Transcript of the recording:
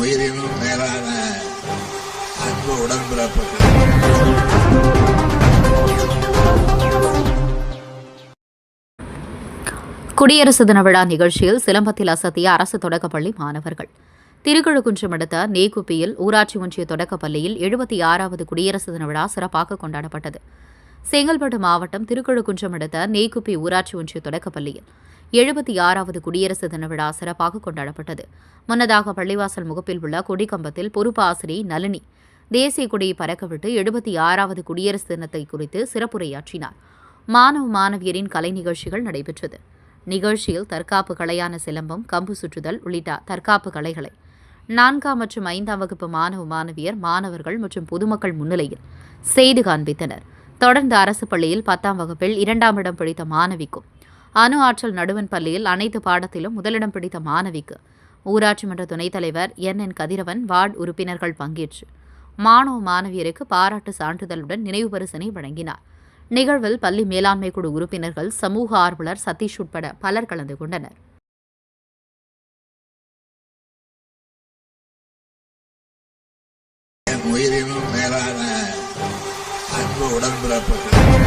உயிரினும் மேலான அன்பு உடன்பிறப்பு குடியரசு தின விழா நிகழ்ச்சியில் சிலம்பத்தில் அசத்திய அரசு தொடக்கப்பள்ளி மாணவர்கள். திருக்கழுக்குன்றம் அடுத்த நேகுப்பியில் ஊராட்சி ஒன்றிய தொடக்கப்பள்ளியில் எழுபத்தி ஆறாவது குடியரசு தின விழா சிறப்பாக கொண்டாடப்பட்டது. செங்கல்பட்டு மாவட்டம் திருக்கழுக்குன்றம் அடுத்த நேகுப்பி ஊராட்சி ஒன்றிய தொடக்கப்பள்ளியில். எழுபத்தி ஆறாவது குடியரசு தின விழா சிறப்பாக கொண்டாடப்பட்டது. முன்னதாக பள்ளிவாசல் முகப்பில் உள்ள கொடிக்கம்பத்தில் பொறுப்பு ஆசிரியை நளினி தேசிய கொடியை பறக்கவிட்டு எழுபத்தி ஆறாவது குடியரசு தினத்தை குறித்து சிறப்புரையாற்றினார். மாணவ மாணவியரின் கலை நிகழ்ச்சிகள் நடைபெற்றது. நிகழ்ச்சியில் தற்காப்பு கலையான சிலம்பம் கம்பு சுற்றுதல் உள்ளிட்ட தற்காப்பு கலைகளை நான்காம் மற்றும் ஐந்தாம் வகுப்பு மாணவ மாணவியர் மாணவர்கள் மற்றும் பொதுமக்கள் முன்னிலையில் செய்து காண்பித்தனர். தொடர்ந்து அரசு பள்ளியில் பத்தாம் வகுப்பில் இரண்டாம் இடம் பிடித்த மாணவிக்கும் அணு ஆற்றல் நடுவன் பள்ளியில் அனைத்து பாடத்திலும் முதலிடம் பிடித்த மாணவிக்கு. ஊராட்சி மன்ற துணைத் தலைவர் என். என். கதிரவன் வார்டு உறுப்பினர்கள் பங்கேற்று மாணவ மாணவியருக்கு பாராட்டு சான்றிதழுடன் நினைவு பரிசனை வழங்கினார். நிகழ்வில் பள்ளி மேலாண்மை குழு உறுப்பினர்கள் சமூக ஆர்வலர் சதீஷ் உட்பட பலர் கலந்து கொண்டனர். உயிரினும் மேலான அன்பு உடன்பிறப்புகள்